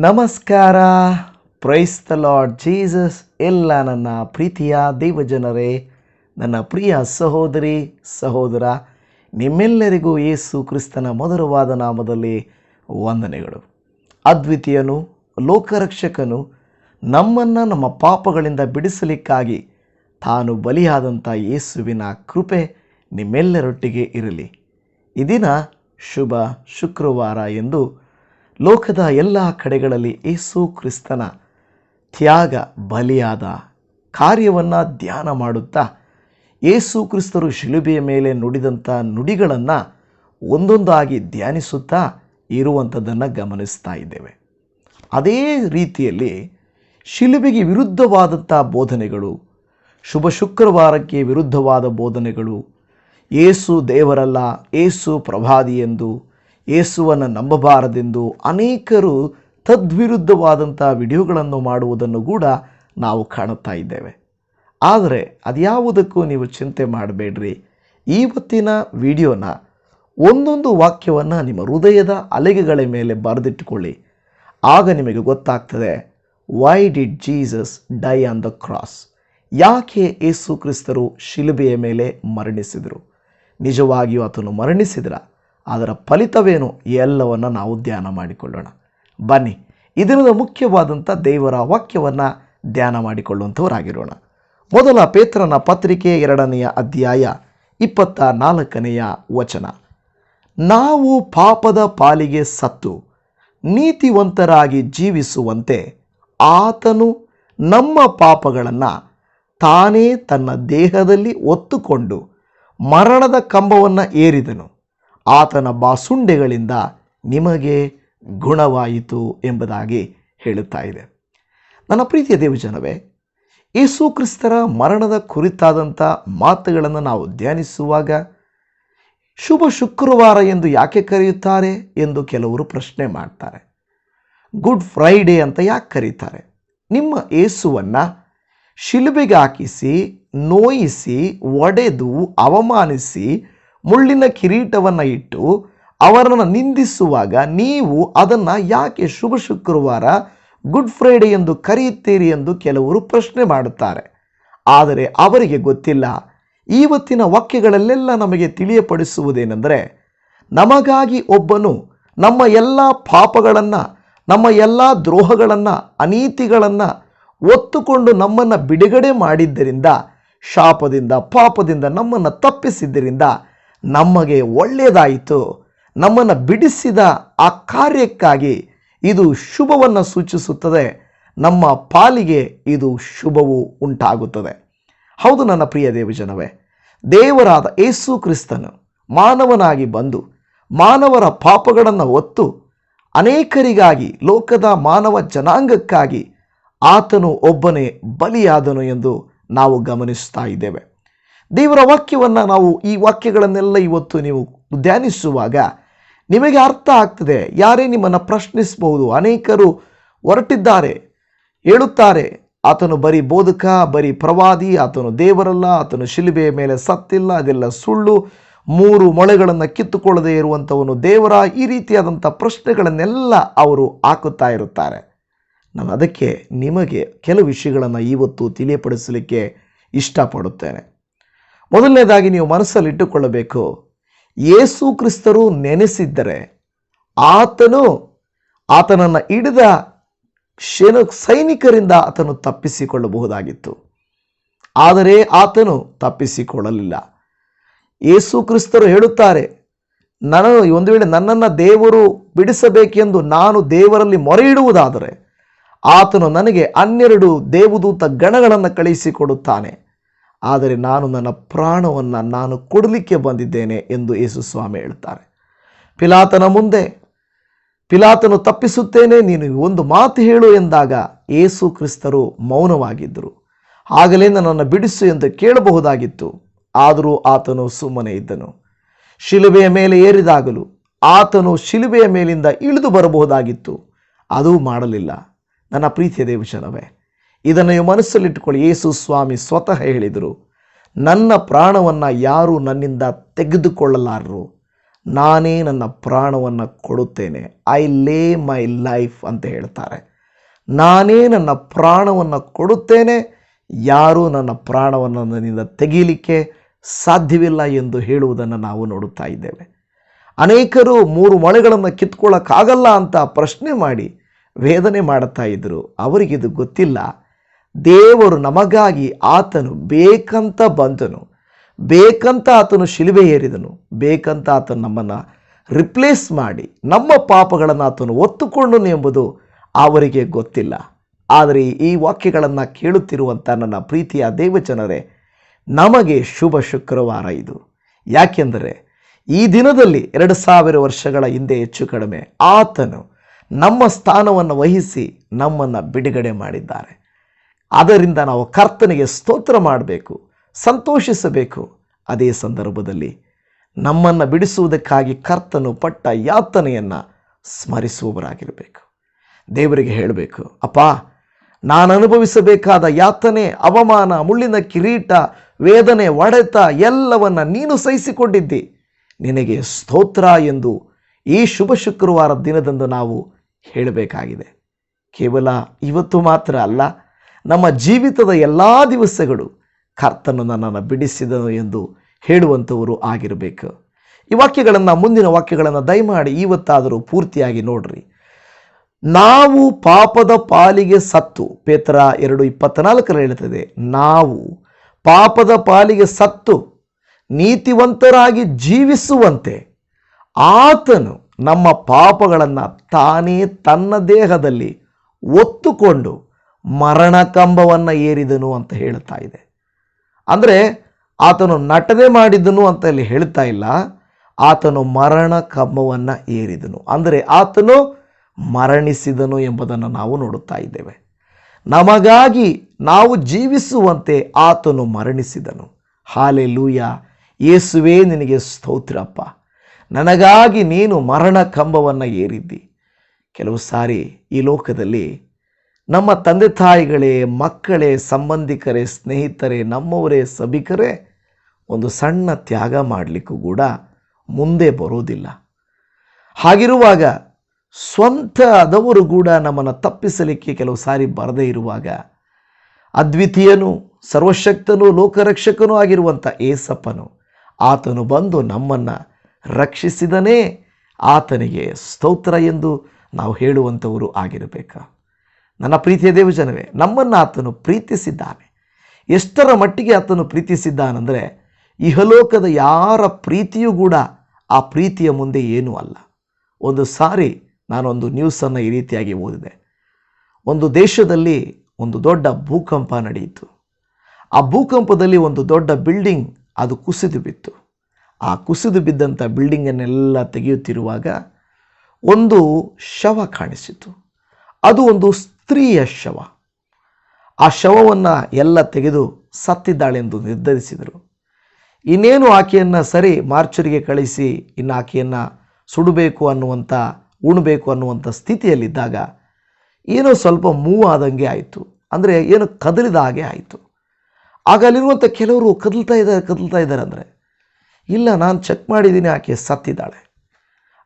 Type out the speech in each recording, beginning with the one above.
ನಮಸ್ಕಾರ. Price the Lord Jesus ಎಲ್ಲ ನನ್ನ ಪ್ರೀತಿಯ ದೇವಜನರೇ, ನನ್ನ ಪ್ರಿಯ ಸಹೋದರಿ, ಸಹೋದರ, ನಿಮ್ಮೆಲ್ಲರಿಗೂ ಯೇಸು ಕ್ರಿಸ್ತನ ಮಧುರವಾದ ನಾಮದಲ್ಲಿ ವಂದನೆಗಳು. ಅದ್ವಿತೀಯನು, ಲೋಕರಕ್ಷಕನು, ನಮ್ಮನ್ನು ನಮ್ಮ ಪಾಪಗಳಿಂದ ಬಿಡಿಸಲಿಕ್ಕಾಗಿ ತಾನು ಬಲಿಯಾದಂಥ ಯೇಸುವಿನ ಕೃಪೆ ನಿಮ್ಮೆಲ್ಲರೊಟ್ಟಿಗೆ ಇರಲಿ. ಈ ದಿನ ಶುಭ ಶುಕ್ರವಾರ ಎಂದು ಲೋಕದ ಎಲ್ಲ ಕಡೆಗಳಲ್ಲಿ ಯೇಸು ಕ್ರಿಸ್ತನ ತ್ಯಾಗ ಬಲಿಯಾದ ಕಾರ್ಯವನ್ನು ಧ್ಯಾನ ಮಾಡುತ್ತಾ ಯೇಸು ಕ್ರಿಸ್ತರು ಶಿಲುಬೆಯ ಮೇಲೆ ನುಡಿದಂಥ ನುಡಿಗಳನ್ನು ಒಂದೊಂದಾಗಿ ಧ್ಯಾನಿಸುತ್ತಾ ಇರುವಂಥದ್ದನ್ನು ಗಮನಿಸ್ತಾ ಇದ್ದೇವೆ. ಅದೇ ರೀತಿಯಲ್ಲಿ ಶಿಲುಬೆಗೆ ವಿರುದ್ಧವಾದಂಥ ಬೋಧನೆಗಳು, ಶುಭ ಶುಕ್ರವಾರಕ್ಕೆ ವಿರುದ್ಧವಾದ ಬೋಧನೆಗಳು, ಏಸು ದೇವರಲ್ಲ, ಏಸು ಪ್ರಭಾದಿ ಎಂದು ಏಸುವನ್ನು ನಂಬಬಾರದೆಂದು ಅನೇಕರು ತದ್ವಿರುದ್ಧವಾದಂಥ ವಿಡಿಯೋಗಳನ್ನು ಮಾಡುವುದನ್ನು ಕೂಡ ನಾವು ಕಾಣುತ್ತಾ ಇದ್ದೇವೆ. ಆದರೆ ಅದ್ಯಾವುದಕ್ಕೂ ನೀವು ಚಿಂತೆ ಮಾಡಬೇಡ್ರಿ. ಇವತ್ತಿನ ವಿಡಿಯೋನ ಒಂದೊಂದು ವಾಕ್ಯವನ್ನು ನಿಮ್ಮ ಹೃದಯದ ಅಲೆಗೆಗಳ ಮೇಲೆ ಬರೆದಿಟ್ಟುಕೊಳ್ಳಿ. ಆಗ ನಿಮಗೆ ಗೊತ್ತಾಗ್ತದೆ why did Jesus die on the cross ಯಾಕೆ ಯೇಸು ಕ್ರಿಸ್ತರು ಶಿಲುಬೆಯ ಮೇಲೆ ಮರಣಿಸಿದರು? ನಿಜವಾಗಿಯೂ ಆತನು ಮರಣಿಸಿದ್ರ? ಅದರ ಫಲಿತವೇನು ಎಲ್ಲವನ್ನು ನಾವು ಧ್ಯಾನ ಮಾಡಿಕೊಳ್ಳೋಣ. ಬನ್ನಿ, ಇದರಿಂದ ಮುಖ್ಯವಾದಂಥ ದೇವರ ವಾಕ್ಯವನ್ನು ಧ್ಯಾನ ಮಾಡಿಕೊಳ್ಳುವಂಥವರಾಗಿರೋಣ ಮೊದಲ ಪೇತ್ರನ ಪತ್ರಿಕೆ ಎರಡನೆಯ ಅಧ್ಯಾಯ ಇಪ್ಪತ್ತ ನಾಲ್ಕನೆಯ ವಚನ. ನಾವು ಪಾಪದ ಪಾಲಿಗೆ ಸತ್ತು, ನೀತಿವಂತರಾಗಿ ಜೀವಿಸುವಂತೆ ಆತನು ನಮ್ಮ ಪಾಪಗಳನ್ನು ತಾನೇ ತನ್ನ ದೇಹದಲ್ಲಿ ಒತ್ತುಕೊಂಡು ಮರಣದ ಕಂಬವನ್ನು ಏರಿದನು. ಆತನ ಬಾಸುಂಡೆಗಳಿಂದ ನಿಮಗೆ ಗುಣವಾಯಿತು ಎಂಬುದಾಗಿ ಹೇಳುತ್ತಾ ಇದೆ. ನನ್ನ ಪ್ರೀತಿಯ ದೇವಜನವೇ, ಯೇಸು ಕ್ರಿಸ್ತರ ಮರಣದ ಕುರಿತಾದಂಥ ಮಾತುಗಳನ್ನು ನಾವು ಧ್ಯಾನಿಸುವಾಗ ಶುಭ ಶುಕ್ರವಾರ ಎಂದು ಯಾಕೆ ಕರೆಯುತ್ತಾರೆ ಎಂದು ಕೆಲವರು ಪ್ರಶ್ನೆ ಮಾಡ್ತಾರೆ. ಗುಡ್ ಫ್ರೈಡೇ ಅಂತ ಯಾಕೆ ಕರೀತಾರೆ? ನಿಮ್ಮ ಏಸುವನ್ನು ಶಿಲುಬೆಗೆ ಹಾಕಿಸಿ, ನೋಯಿಸಿ, ಒಡೆದು, ಅವಮಾನಿಸಿ ಮುಳ್ಳಿನ ಕಿರೀಟವನ್ನು ಇಟ್ಟು ಅವರನ್ನು ನಿಂದಿಸುವಾಗ ನೀವು ಅದನ್ನು ಯಾಕೆ ಶುಭ ಶುಕ್ರವಾರ, ಗುಡ್ ಫ್ರೈಡೇ ಎಂದು ಕರೆಯುತ್ತೀರಿ ಎಂದು ಕೆಲವರು ಪ್ರಶ್ನೆ ಮಾಡುತ್ತಾರೆ. ಆದರೆ ಅವರಿಗೆ ಗೊತ್ತಿಲ್ಲ. ಇವತ್ತಿನ ವಾಕ್ಯಗಳಲ್ಲೆಲ್ಲ ನಮಗೆ ತಿಳಿಯಪಡಿಸುವುದೇನೆಂದರೆ, ನಮಗಾಗಿ ಒಬ್ಬನು ನಮ್ಮ ಎಲ್ಲ ಪಾಪಗಳನ್ನು, ನಮ್ಮ ಎಲ್ಲ ದ್ರೋಹಗಳನ್ನು, ಅನೀತಿಗಳನ್ನು ಒತ್ತುಕೊಂಡು ನಮ್ಮನ್ನು ಬಿಡುಗಡೆ ಮಾಡಿದ್ದರಿಂದ, ಶಾಪದಿಂದ, ಪಾಪದಿಂದ ನಮ್ಮನ್ನು ತಪ್ಪಿಸಿದ್ದರಿಂದ ನಮಗೆ ಒಳ್ಳೆಯದಾಯಿತು. ನಮ್ಮನ್ನು ಬಿಡಿಸಿದ ಆ ಕಾರ್ಯಕ್ಕಾಗಿ ಇದು ಶುಭವನ್ನು ಸೂಚಿಸುತ್ತದೆ. ನಮ್ಮ ಪಾಲಿಗೆ ಇದು ಶುಭವು ಉಂಟಾಗುತ್ತದೆ. ಹೌದು ನನ್ನ ಪ್ರಿಯ ದೇವಜನವೇ, ದೇವರಾದ ಏಸು ಕ್ರಿಸ್ತನು ಮಾನವನಾಗಿ ಬಂದು ಮಾನವರ ಪಾಪಗಳನ್ನು ಒತ್ತು ಅನೇಕರಿಗಾಗಿ ಲೋಕದ ಮಾನವ ಜನಾಂಗಕ್ಕಾಗಿ ಆತನು ಒಬ್ಬನೇ ಬಲಿಯಾದನು ಎಂದು ನಾವು ಗಮನಿಸ್ತಾ ಇದ್ದೇವೆ. ದೇವರ ವಾಕ್ಯವನ್ನು ನಾವು ಈ ವಾಕ್ಯಗಳನ್ನೆಲ್ಲ ಇವತ್ತು ನೀವು ಧ್ಯಾನಿಸುವಾಗ ನಿಮಗೆ ಅರ್ಥ ಆಗ್ತದೆ. ಯಾರೇ ನಿಮ್ಮನ್ನು ಪ್ರಶ್ನಿಸಬಹುದು, ಅನೇಕರು ಹೊರಟಿದ್ದಾರೆ, ಹೇಳುತ್ತಾರೆ, ಆತನು ಬರೀ ಬೋಧಕ, ಬರೀ ಪ್ರವಾದಿ, ಆತನು ದೇವರಲ್ಲ, ಆತನು ಶಿಲುಬೆಯ ಮೇಲೆ ಸತ್ತಿಲ್ಲ, ಅದೆಲ್ಲ ಸುಳ್ಳು, ಮೂರು ಮೊಳೆಗಳನ್ನು ಕಿತ್ತುಕೊಳ್ಳದೆ ಇರುವಂಥವನು ದೇವರ, ಈ ರೀತಿಯಾದಂಥ ಪ್ರಶ್ನೆಗಳನ್ನೆಲ್ಲ ಅವರು ಹಾಕುತ್ತಾ ಇರುತ್ತಾರೆ. ನಾನು ಅದಕ್ಕೆ ನಿಮಗೆ ಕೆಲವು ವಿಷಯಗಳನ್ನು ಇವತ್ತು ತಿಳಿಯಪಡಿಸಲಿಕ್ಕೆ ಇಷ್ಟಪಡುತ್ತೇನೆ. ಮೊದಲನೇದಾಗಿ ನೀವು ಮನಸ್ಸಲ್ಲಿಟ್ಟುಕೊಳ್ಳಬೇಕು. ಯೇಸು ಕ್ರಿಸ್ತರು ನೆನೆಸಿದ್ದರೆ ಆತನು ಆತನನ್ನು ಹಿಡಿದ ಶೇನ ಸೈನಿಕರಿಂದ ಆತನು ತಪ್ಪಿಸಿಕೊಳ್ಳಬಹುದಾಗಿತ್ತು. ಆದರೆ ಆತನು ತಪ್ಪಿಸಿಕೊಳ್ಳಲಿಲ್ಲ. ಯೇಸು ಕ್ರಿಸ್ತರು ಹೇಳುತ್ತಾರೆ ನಾನು ಒಂದು ವೇಳೆ ನನ್ನನ್ನು ದೇವರು ಬಿಡಿಸಬೇಕೆಂದು ನಾನು ದೇವರಲ್ಲಿ ಮೊರೆ ಇಡುವುದಾದರೆ ಆತನು ನನಗೆ ಹನ್ನೆರಡು ದೇವದೂತ ಗಣಗಳನ್ನು ಕಳುಹಿಸಿಕೊಡುತ್ತಾನೆ. ಆದರೆ ನಾನು ನನ್ನ ಪ್ರಾಣವನ್ನು ನಾನು ಕೊಡಲಿಕ್ಕೆ ಬಂದಿದ್ದೇನೆ ಎಂದು ಯೇಸು ಸ್ವಾಮಿ ಹೇಳ್ತಾರೆ. ಪಿಲಾತನ ಮುಂದೆ, ಪಿಲಾತನು ತಪ್ಪಿಸುತ್ತೇನೆ, ನೀನು ಒಂದು ಮಾತು ಹೇಳು ಎಂದಾಗ ಏಸು ಕ್ರಿಸ್ತರು ಮೌನವಾಗಿದ್ದರು. ಆಗಲೇ ನನ್ನನ್ನು ಬಿಡಿಸು ಎಂದು ಕೇಳಬಹುದಾಗಿತ್ತು. ಆದರೂ ಆತನು ಸುಮ್ಮನೆ ಇದ್ದನು. ಶಿಲುಬೆಯ ಮೇಲೆ ಏರಿದಾಗಲೂ ಆತನು ಶಿಲುಬೆಯ ಮೇಲಿಂದ ಇಳಿದು ಬರಬಹುದಾಗಿತ್ತು. ಅದೂ ಮಾಡಲಿಲ್ಲ. ನನ್ನ ಪ್ರೀತಿಯ ದೇವಜನವೇ ಇದನ್ನು ನೀವು ಮನಸ್ಸಲ್ಲಿಟ್ಟುಕೊಳ್ಳಿ. ಯೇಸು ಸ್ವಾಮಿ ಸ್ವತಃ ಹೇಳಿದರು, ನನ್ನ ಪ್ರಾಣವನ್ನು ಯಾರೂ ನನ್ನಿಂದ ತೆಗೆದುಕೊಳ್ಳಲಾರರು. ನಾನೇ ನನ್ನ ಪ್ರಾಣವನ್ನು ಕೊಡುತ್ತೇನೆ. ಐ ಲೇ ಮೈ ಲೈಫ್ ಅಂತ ಹೇಳ್ತಾರೆ. ನಾನೇ ನನ್ನ ಪ್ರಾಣವನ್ನು ಕೊಡುತ್ತೇನೆ. ಯಾರೂ ನನ್ನ ಪ್ರಾಣವನ್ನು ನನ್ನಿಂದ ತೆಗೀಲಿಕ್ಕೆ ಸಾಧ್ಯವಿಲ್ಲ ಎಂದು ಹೇಳುವುದನ್ನು ನಾವು ನೋಡುತ್ತಾ ಇದ್ದೇವೆ. ಅನೇಕರು ಮೂರು ಮೊಳೆಗಳನ್ನು ಕಿತ್ಕೊಳ್ಳೋಕ್ಕಾಗಲ್ಲ ಅಂತ ಪ್ರಶ್ನೆ ಮಾಡಿ ವೇದನೆ ಮಾಡುತ್ತಾ ಇದ್ದರು ಅವರಿಗಿದು ಗೊತ್ತಿಲ್ಲ. ದೇವರು ನಮಗಾಗಿ ಆತನು ಬೇಕಂತ ಬಂದನು. ಬೇಕಂತ ಆತನು ಶಿಲುಬೆ ಏರಿದನು. ಬೇಕಂತ ಆತನು ನಮ್ಮನ್ನು ರಿಪ್ಲೇಸ್ ಮಾಡಿ, ನಮ್ಮ ಪಾಪಗಳನ್ನು ಆತನು ಒತ್ತುಕೊಂಡನು ಎಂಬುದು ಅವರಿಗೆ ಗೊತ್ತಿಲ್ಲ. ಆದರೆ ಈ ವಾಕ್ಯಗಳನ್ನು ಕೇಳುತ್ತಿರುವಂಥ ನನ್ನ ಪ್ರೀತಿಯ ದೇವಜನರೇ, ನಮಗೆ ಶುಭ ಶುಕ್ರವಾರ ಇದು. ಯಾಕೆಂದರೆ ಈ ದಿನದಲ್ಲಿ ಎರಡು ಸಾವಿರ ವರ್ಷಗಳ ಹಿಂದೆ ಹೆಚ್ಚು ಕಡಿಮೆ ಆತನು ನಮ್ಮ ಸ್ಥಾನವನ್ನು ವಹಿಸಿ ನಮ್ಮನ್ನು ಬಿಡುಗಡೆ ಮಾಡಿದ್ದಾರೆ. ಅದರಿಂದ ನಾವು ಕರ್ತನಿಗೆ ಸ್ತೋತ್ರ ಮಾಡಬೇಕು, ಸಂತೋಷಿಸಬೇಕು. ಅದೇ ಸಂದರ್ಭದಲ್ಲಿ ನಮ್ಮನ್ನು ಬಿಡಿಸುವುದಕ್ಕಾಗಿ ಕರ್ತನು ಪಟ್ಟ ಯಾತನೆಯನ್ನು ಸ್ಮರಿಸುವವರಾಗಿರಬೇಕು. ದೇವರಿಗೆ ಹೇಳಬೇಕು, ಅಪ್ಪ, ನಾನು ಅನುಭವಿಸಬೇಕಾದ ಯಾತನೆ, ಅವಮಾನ, ಮುಳ್ಳಿನ ಕಿರೀಟ, ವೇದನೆ ಒಡೆತ ಎಲ್ಲವನ್ನು ನೀನು ಸಹಿಸಿಕೊಂಡಿದ್ದಿ. ನಿನಗೆ ಸ್ತೋತ್ರ ಎಂದು ಈ ಶುಭ ಶುಕ್ರವಾರ ದಿನದಂದು ನಾವು ಹೇಳಬೇಕಾಗಿದೆ. ಕೇವಲ ಇವತ್ತು ಮಾತ್ರ ಅಲ್ಲ ನಮ್ಮ ಜೀವಿತದ ಎಲ್ಲ ದಿವಸಗಳು ಕರ್ತನು ನನ್ನನ್ನು ಬಿಡಿಸಿದನು ಎಂದು ಹೇಳುವಂಥವರು ಆಗಿರಬೇಕು. ಈ ವಾಕ್ಯಗಳನ್ನು, ಮುಂದಿನ ವಾಕ್ಯಗಳನ್ನು ದಯಮಾಡಿ ಇವತ್ತಾದರೂ ಪೂರ್ತಿಯಾಗಿ ನೋಡ್ರಿ. ನಾವು ಪಾಪದ ಪಾಲಿಗೆ ಸತ್ತು, ಪೇತ್ರ ಎರಡು ಇಪ್ಪತ್ತ್ನಾಲ್ಕರ ಹೇಳ್ತದೆ, ನಾವು ಪಾಪದ ಪಾಲಿಗೆ ಸತ್ತು, ನೀತಿವಂತರಾಗಿ ಜೀವಿಸುವಂತೆ ಆತನು ನಮ್ಮ ಪಾಪಗಳನ್ನು ತಾನೇ ತನ್ನ ದೇಹದಲ್ಲಿ ಒತ್ತುಕೊಂಡು ಮರಣ ಕಂಬವನ್ನು ಏರಿದನು ಅಂತ ಹೇಳ್ತಾ ಇದೆ. ಅಂದರೆ ಆತನು ನಟನೆ ಮಾಡಿದನು ಅಂತ ಇಲ್ಲಿ ಹೇಳ್ತಾ ಇಲ್ಲ. ಆತನು ಮರಣ ಕಂಬವನ್ನು ಏರಿದನು. ಅಂದರೆ ಆತನು ಮರಣಿಸಿದನು ಎಂಬುದನ್ನು ನಾವು ನೋಡುತ್ತಾ ಇದ್ದೇವೆ. ನಮಗಾಗಿ ನಾವು ಜೀವಿಸುವಂತೆ ಆತನು ಮರಣಿಸಿದನು. ಹಾಲೆ ಲೂಯ ಯೇಸುವೇ ನಿನಗೆ ಸ್ತೋತ್ರಪ್ಪ. ನನಗಾಗಿ ನೀನು ಮರಣ ಕಂಬವನ್ನು ಏರಿದ್ದಿ. ಕೆಲವು ಸಾರಿ ಈ ಲೋಕದಲ್ಲಿ ನಮ್ಮ ತಂದೆ ತಾಯಿಗಳೇ, ಮಕ್ಕಳೇ, ಸಂಬಂಧಿಕರೇ, ಸ್ನೇಹಿತರೇ, ನಮ್ಮವರೇ, ಸಭಿಕರೇ, ಒಂದು ಸಣ್ಣ ತ್ಯಾಗ ಮಾಡಲಿಕ್ಕೂ ಕೂಡ ಮುಂದೆ ಬರೋದಿಲ್ಲ. ಹಾಗಿರುವಾಗ ಸ್ವಂತ ಆದವರು ಕೂಡ ನಮ್ಮನ್ನು ತಪ್ಪಿಸಲಿಕ್ಕೆ ಕೆಲವು ಸಾರಿ ಬರದೇ ಇರುವಾಗ ಅದ್ವಿತೀಯನು, ಸರ್ವಶಕ್ತನು, ಲೋಕರಕ್ಷಕನೂ ಆಗಿರುವಂಥ ಏಸಪ್ಪನು ಆತನು ಬಂದು ನಮ್ಮನ್ನು ರಕ್ಷಿಸಿದನೇ ಆತನಿಗೆ ಸ್ತೋತ್ರ ಎಂದು ನಾವು ಹೇಳುವಂಥವರು ಆಗಿರಬೇಕು? ನನ್ನ ಪ್ರೀತಿಯ ದೇವಜನವೇ, ನಮ್ಮನ್ನು ಆತನು ಪ್ರೀತಿಸಿದ್ದಾನೆ. ಎಷ್ಟರ ಮಟ್ಟಿಗೆ ಆತನು ಪ್ರೀತಿಸಿದ್ದಾನೆಂದರೆ, ಇಹಲೋಕದ ಯಾರ ಪ್ರೀತಿಯೂ ಕೂಡ ಆ ಪ್ರೀತಿಯ ಮುಂದೆ ಏನೂ ಅಲ್ಲ. ಒಂದು ಸಾರಿ ನಾನೊಂದು ನ್ಯೂಸನ್ನು ಈ ರೀತಿಯಾಗಿ ಓದಿದೆ. ಒಂದು ದೇಶದಲ್ಲಿ ಒಂದು ದೊಡ್ಡ ಭೂಕಂಪ ನಡೆಯಿತು. ಆ ಭೂಕಂಪದಲ್ಲಿ ಒಂದು ದೊಡ್ಡ ಬಿಲ್ಡಿಂಗ್ ಅದು ಕುಸಿದು ಬಿತ್ತು. ಆ ಕುಸಿದು ಬಿದ್ದಂಥ ಬಿಲ್ಡಿಂಗನ್ನೆಲ್ಲ ತೆಗೆಯುತ್ತಿರುವಾಗ ಒಂದು ಶವ ಕಾಣಿಸಿತು. ಅದು ಒಂದು ಸ್ತ್ರೀಯ ಶವ. ಆ ಶವವನ್ನು ಎಲ್ಲ ತೆಗೆದು ಸತ್ತಿದ್ದಾಳೆಂದು ನಿರ್ಧರಿಸಿದರು. ಇನ್ನೇನು ಆಕೆಯನ್ನು ಸರಿ ಮಾರ್ಚರಿಗೆ ಕಳಿಸಿ, ಇನ್ನು ಆಕೆಯನ್ನು ಸುಡಬೇಕು ಅನ್ನುವಂಥ ಉಣಬೇಕು ಅನ್ನುವಂಥ ಸ್ಥಿತಿಯಲ್ಲಿದ್ದಾಗ ಏನೋ ಸ್ವಲ್ಪ ಮೂವ್ ಆದಂಗೆ ಆಯಿತು. ಅಂದರೆ ಏನು ಕದಲಿದ ಹಾಗೆ ಆಯಿತು. ಆಗ ಅಲ್ಲಿರುವಂಥ ಕೆಲವರು ಕದಲ್ತಾ ಇದ್ದಾರೆ ಕದಲ್ತಾ ಇದ್ದಾರೆ ಅಂದರೆ, ಇಲ್ಲ, ನಾನು ಚೆಕ್ ಮಾಡಿದ್ದೀನಿ, ಆಕೆ ಸತ್ತಿದ್ದಾಳೆ.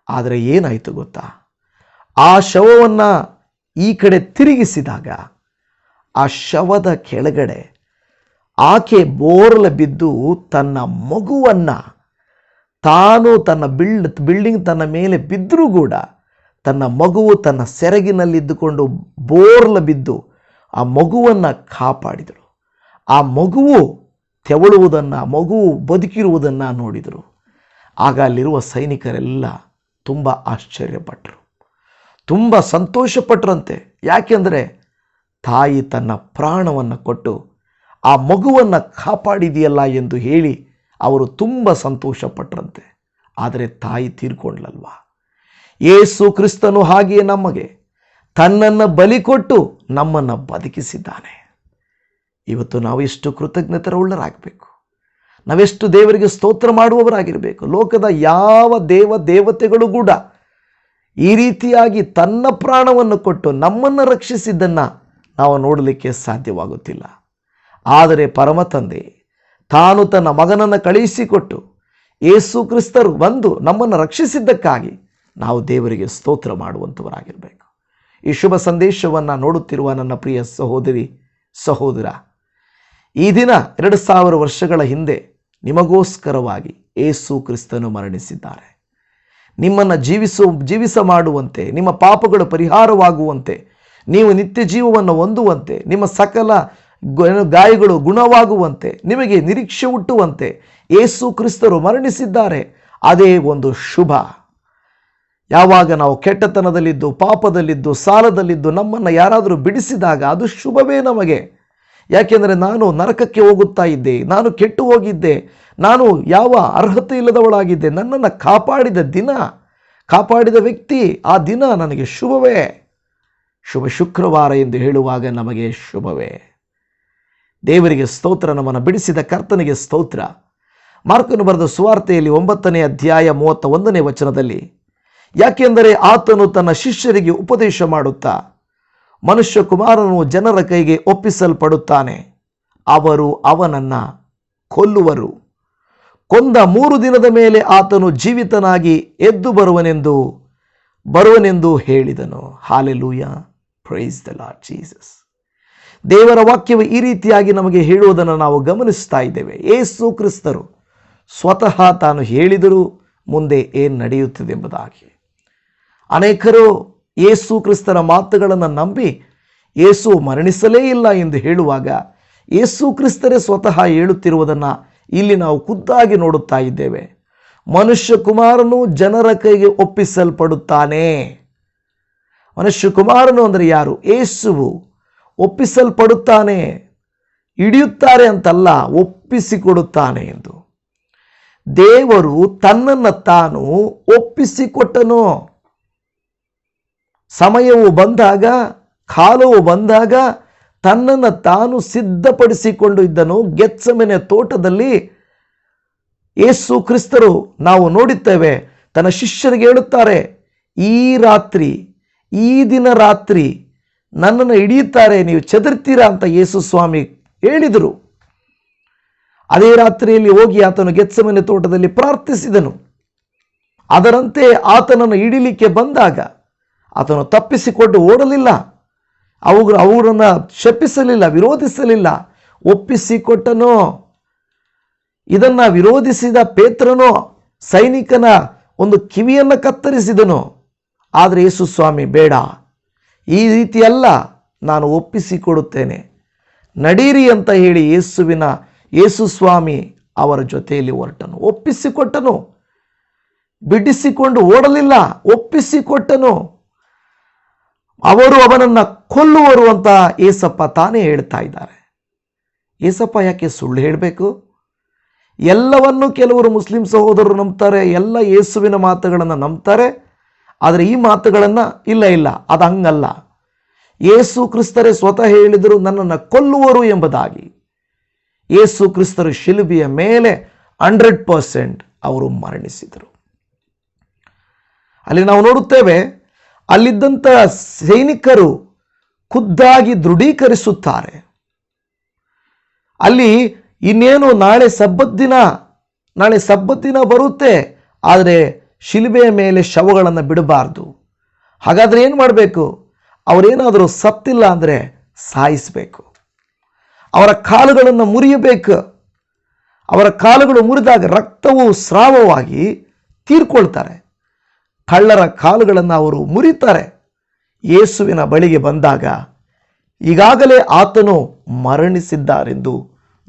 ಆದರೆ ಏನಾಯಿತು ಗೊತ್ತಾ? ಆ ಶವವನ್ನು ಈ ಕಡೆ ತಿರುಗಿಸಿದಾಗ ಆ ಶವದ ಕೆಳಗಡೆ ಆಕೆ ಬೋರ್ಲ ಬಿದ್ದು ತನ್ನ ಮಗುವನ್ನು ತಾನು ತನ್ನ ಬಿಲ್ಡ್ ಬಿಲ್ಡಿಂಗ್ ತನ್ನ ಮೇಲೆ ಬಿದ್ದರೂ ಕೂಡ ತನ್ನ ಮಗುವು ತನ್ನ ಸೆರಗಿನಲ್ಲಿದ್ದುಕೊಂಡು ಬೋರ್ಲ ಬಿದ್ದು ಆ ಮಗುವನ್ನು ಕಾಪಾಡಿದಳು ಆ ಮಗುವು ತೆವಳುವುದನ್ನು ಮಗುವು ಬದುಕಿರುವುದನ್ನು ನೋಡಿದರು. ಆಗ ಅಲ್ಲಿರುವ ಸೈನಿಕರೆಲ್ಲ ತುಂಬ ಆಶ್ಚರ್ಯಪಟ್ಟರು ತುಂಬ ಸಂತೋಷಪಟ್ಟರಂತೆ ಯಾಕೆಂದರೆ ತಾಯಿ ತನ್ನ ಪ್ರಾಣವನ್ನು ಕೊಟ್ಟು ಆ ಮಗುವನ್ನು ಕಾಪಾಡಿದೆಯಲ್ಲ ಎಂದು ಹೇಳಿ ಅವರು ತುಂಬ ಸಂತೋಷಪಟ್ಟರಂತೆ ಆದರೆ ತಾಯಿ ತೀರ್ಕೊಂಡ್ಲಲ್ವ ಏಸು ಕ್ರಿಸ್ತನು ಹಾಗೆಯೇ ನಮಗೆ. ತನ್ನನ್ನು ಬಲಿ ಕೊಟ್ಟು ನಮ್ಮನ್ನು ಬದುಕಿಸಿದ್ದಾನೆ. ಇವತ್ತು ನಾವು ಎಷ್ಟು ಕೃತಜ್ಞತರವುಳ್ಳರಾಗಬೇಕು. ನಾವೆಷ್ಟು ದೇವರಿಗೆ ಸ್ತೋತ್ರ ಮಾಡುವವರಾಗಿರಬೇಕು. ಲೋಕದ ಯಾವ ದೇವ ದೇವತೆಗಳು ಕೂಡ ಈ ರೀತಿಯಾಗಿ ತನ್ನ ಪ್ರಾಣವನ್ನು ಕೊಟ್ಟು ನಮ್ಮನ್ನು ರಕ್ಷಿಸಿದ್ದನ್ನು ನಾವು ನೋಡಲಿಕ್ಕೆ ಸಾಧ್ಯವಾಗುತ್ತಿಲ್ಲ. ಆದರೆ ಪರಮ ತಂದೆ ತಾನು ತನ್ನ ಮಗನನ್ನು ಕಳುಹಿಸಿಕೊಟ್ಟು ಏಸು ಕ್ರಿಸ್ತರು ಬಂದು ನಮ್ಮನ್ನು ರಕ್ಷಿಸಿದ್ದಕ್ಕಾಗಿ ನಾವು ದೇವರಿಗೆ ಸ್ತೋತ್ರ ಮಾಡುವಂಥವರಾಗಿರಬೇಕು ಈ ಶುಭ ಸಂದೇಶವನ್ನು ನೋಡುತ್ತಿರುವ ನನ್ನ ಪ್ರಿಯ ಸಹೋದರಿ, ಸಹೋದರ, ಈ ದಿನ ಎರಡು ಸಾವಿರ ವರ್ಷಗಳ ಹಿಂದೆ ನಿಮಗೋಸ್ಕರವಾಗಿ ಏಸು ಕ್ರಿಸ್ತನು ಮರಣಿಸಿದ್ದಾರೆ. ನಿಮ್ಮನ್ನು ಜೀವಿಸು, ಜೀವಿಸ ಮಾಡುವಂತೆ, ನಿಮ್ಮ ಪಾಪಗಳು ಪರಿಹಾರವಾಗುವಂತೆ, ನೀವು ನಿತ್ಯ ಜೀವವನ್ನು ಹೊಂದುವಂತೆ, ನಿಮ್ಮ ಸಕಲ ಗಾಯಗಳು ಗುಣವಾಗುವಂತೆ, ನಿಮಗೆ ನಿರೀಕ್ಷೆ ಹುಟ್ಟುವಂತೆ ಏಸು ಕ್ರಿಸ್ತರು ಮರಣಿಸಿದ್ದಾರೆ. ಅದೇ ಒಂದು ಶುಭ. ಯಾವಾಗ ನಾವು ಕೆಟ್ಟತನದಲ್ಲಿದ್ದು, ಪಾಪದಲ್ಲಿದ್ದು, ಸಾಲದಲ್ಲಿದ್ದು ನಮ್ಮನ್ನು ಯಾರಾದರೂ ಬಿಡಿಸಿದಾಗ ಅದು ಶುಭವೇ ನಮಗೆ. ಯಾಕೆಂದರೆ ನಾನು ನರಕಕ್ಕೆ ಹೋಗುತ್ತಾ ಇದ್ದೆ, ನಾನು ಕೆಟ್ಟು ಹೋಗಿದ್ದೆ ನಾನು ಯಾವ ಅರ್ಹತೆ ಇಲ್ಲದವಳಾಗಿದ್ದೆ, ನನ್ನನ್ನು ಕಾಪಾಡಿದ ದಿನ, ಕಾಪಾಡಿದ ವ್ಯಕ್ತಿ, ಆ ದಿನ ನನಗೆ ಶುಭವೇ. ಶುಭ ಶುಕ್ರವಾರ ಎಂದು ಹೇಳುವಾಗ ನಮಗೆ ಶುಭವೇ. ದೇವರಿಗೆ ಸ್ತೋತ್ರ, ನಮ್ಮನ್ನು ಬಿಡಿಸಿದ ಕರ್ತನಿಗೆ ಸ್ತೋತ್ರ. ಮಾರ್ಕನು ಬರೆದ ಸುವಾರ್ತೆಯಲ್ಲಿ ಒಂಬತ್ತನೇ ಅಧ್ಯಾಯ ಮೂವತ್ತ ಒಂದನೇ ವಚನದಲ್ಲಿ, ಯಾಕೆಂದರೆ ಆತನು ತನ್ನ ಶಿಷ್ಯರಿಗೆ ಉಪದೇಶ ಮಾಡುತ್ತಾ, ಮನುಷ್ಯ ಕುಮಾರನು ಜನರ ಕೈಗೆ ಒಪ್ಪಿಸಲ್ಪಡುತ್ತಾನೆ. ಅವರು ಅವನನ್ನು ಕೊಲ್ಲುವರು. ಕೊಂದ ಮೂರು ದಿನದ ಮೇಲೆ ಆತನು ಜೀವಿತನಾಗಿ ಎದ್ದು ಬರುವನೆಂದು ಬರುವನೆಂದು ಹೇಳಿದನು. Hallelujah. Praise the Lord Jesus ದೇವರ ವಾಕ್ಯವು ಈ ರೀತಿಯಾಗಿ ನಮಗೆ ಹೇಳುವುದನ್ನು ನಾವು ಗಮನಿಸ್ತಾ ಇದ್ದೇವೆ. ಏಸು ಕ್ರಿಸ್ತರು ಸ್ವತಃ ತಾನು ಹೇಳಿದರೂ ಮುಂದೆ ಏನು ನಡೆಯುತ್ತದೆ ಎಂಬುದಾಗಿ. ಅನೇಕರು ಏಸು ಕ್ರಿಸ್ತರ ಮಾತುಗಳನ್ನು ನಂಬಿ ಏಸು ಮರಣಿಸಲೇ ಇಲ್ಲ ಎಂದು ಹೇಳುವಾಗ ಏಸು ಕ್ರಿಸ್ತರೇ ಸ್ವತಃ ಹೇಳುತ್ತಿರುವುದನ್ನು ಇಲ್ಲಿ ನಾವು ಖುದ್ದಾಗಿ ನೋಡುತ್ತಾ ಇದ್ದೇವೆ. ಮನುಷ್ಯ ಕುಮಾರನು ಜನರ ಕೈಗೆ ಒಪ್ಪಿಸಲ್ಪಡುತ್ತಾನೆ. ಮನುಷ್ಯ ಕುಮಾರನು ಅಂದರೆ ಯಾರು? ಏಸುವು ಒಪ್ಪಿಸಲ್ಪಡುತ್ತಾನೆ, ಹಿಡಿಯುತ್ತಾರೆ ಅಂತಲ್ಲ, ಒಪ್ಪಿಸಿಕೊಡುತ್ತಾನೆ ಎಂದು. ದೇವರು ತನ್ನನ್ನು ತಾನು ಒಪ್ಪಿಸಿಕೊಟ್ಟನು. ಸಮಯವು ಬಂದಾಗ, ಕಾಲವು ಬಂದಾಗ ತನ್ನನ್ನು ತಾನು ಸಿದ್ಧಪಡಿಸಿಕೊಂಡು ಇದ್ದನು. ಗೆತ್ಸಮನೆ ತೋಟದಲ್ಲಿ ಏಸು ಕ್ರಿಸ್ತರು ನಾವು ನೋಡುತ್ತೇವೆ ತನ್ನ ಶಿಷ್ಯರಿಗೆ ಹೇಳುತ್ತಾರೆ, ಈ ರಾತ್ರಿ, ಈ ದಿನ ರಾತ್ರಿ ನನ್ನನ್ನು ಹಿಡಿಯುತ್ತಾರೆ, ನೀವು ಚದರ್ತೀರಾ ಅಂತ ಯೇಸು ಸ್ವಾಮಿ ಹೇಳಿದರು. ಅದೇ ರಾತ್ರಿಯಲ್ಲಿ ಹೋಗಿ ಆತನು ಗೆತ್ಸಮನೆ ತೋಟದಲ್ಲಿ ಪ್ರಾರ್ಥಿಸಿದನು. ಅದರಂತೆ ಆತನನ್ನು ಹಿಡಿಲಿಕ್ಕೆ ಬಂದಾಗ ಆತನು ತಪ್ಪಿಸಿಕೊಂಡು ಓಡಲಿಲ್ಲ. ಅವು ಅವರನ್ನು ಶಪಿಸಲಿಲ್ಲ, ವಿರೋಧಿಸಲಿಲ್ಲ. ಒಪ್ಪಿಸಿಕೊಟ್ಟನು, ಇದನ್ನು ವಿರೋಧಿಸಿದ ಪೇತ್ರನು, ಸೈನಿಕನ ಒಂದು ಕಿವಿಯನ್ನು ಕತ್ತರಿಸಿದನು, ಆದರೆ ಯೇಸು ಸ್ವಾಮಿ ಬೇಡ. ಈ ರೀತಿಯಲ್ಲ ನಾನು ಒಪ್ಪಿಸಿಕೊಡುತ್ತೇನೆ. ನಡೀರಿ ಅಂತ ಹೇಳಿ ಯೇಸುವಿನ, ಯೇಸು ಸ್ವಾಮಿ ಅವರ ಜೊತೆಯಲ್ಲಿ ಹೊರಟನು. ಒಪ್ಪಿಸಿಕೊಟ್ಟನು. ಬಿಡಿಸಿಕೊಂಡು ಓಡಲಿಲ್ಲ, ಒಪ್ಪಿಸಿಕೊಟ್ಟನು. ಅವರು ಅವನನ್ನು ಕೊಲ್ಲುವರು ಅಂತ ಏಸಪ್ಪ ತಾನೇ ಹೇಳ್ತಾ ಇದ್ದಾರೆ. ಏಸಪ್ಪ ಯಾಕೆ ಸುಳ್ಳು ಹೇಳಬೇಕು? ಎಲ್ಲವನ್ನು ಕೆಲವರು ಮುಸ್ಲಿಂ ಸಹೋದರರು ನಂಬ್ತಾರೆ, ಎಲ್ಲ ಯೇಸುವಿನ ಮಾತುಗಳನ್ನು ನಂಬ್ತಾರೆ, ಆದರೆ ಈ ಮಾತುಗಳನ್ನು ಇಲ್ಲ ಇಲ್ಲ, ಅದು ಹಂಗಲ್ಲ. ಏಸು ಕ್ರಿಸ್ತರೇ ಸ್ವತಃ ಹೇಳಿದರು, ನನ್ನನ್ನು ಕೊಲ್ಲುವರು ಎಂಬುದಾಗಿ. ಏಸು ಕ್ರಿಸ್ತರು ಶಿಲುಬೆಯ ಮೇಲೆ ಹಂಡ್ರೆಡ್ ಪರ್ಸೆಂಟ್ ಅವರು ಮರಣಿಸಿದರು. ಅಲ್ಲಿ ನಾವು ನೋಡುತ್ತೇವೆ ಅಲ್ಲಿದ್ದಂಥ ಸೈನಿಕರು ಖುದ್ದಾಗಿ ದೃಢೀಕರಿಸುತ್ತಾರೆ. ಅಲ್ಲಿ ಇನ್ನೇನು ನಾಳೆ ಸಬ್ಬತ್ ದಿನ, ನಾಳೆ ಸಬ್ಬತ್ ದಿನ ಬರುತ್ತೆ, ಆದರೆ ಶಿಲುಬೆಯ ಮೇಲೆ ಶವಗಳನ್ನು ಬಿಡಬಾರ್ದು. ಹಾಗಾದರೆ ಏನು ಮಾಡಬೇಕು? ಅವರೇನಾದರೂ ಸತ್ತಿಲ್ಲ ಅಂದರೆ ಸಾಯಿಸಬೇಕು. ಅವರ ಕಾಲುಗಳನ್ನು ಮುರಿಯಬೇಕು. ಅವರ ಕಾಲುಗಳು ಮುರಿದಾಗ ರಕ್ತವು ಸ್ರಾವವಾಗಿ ತೀರ್ಕೊಳ್ತಾರೆ. ಕಳ್ಳರ ಕಾಲುಗಳನ್ನು ಅವರು ಮುರಿತಾರೆ. ಯೇಸುವಿನ ಬಳಿಗೆ ಬಂದಾಗ ಈಗಾಗಲೇ ಆತನು ಮರಣಿಸಿದ್ದಾರೆಂದು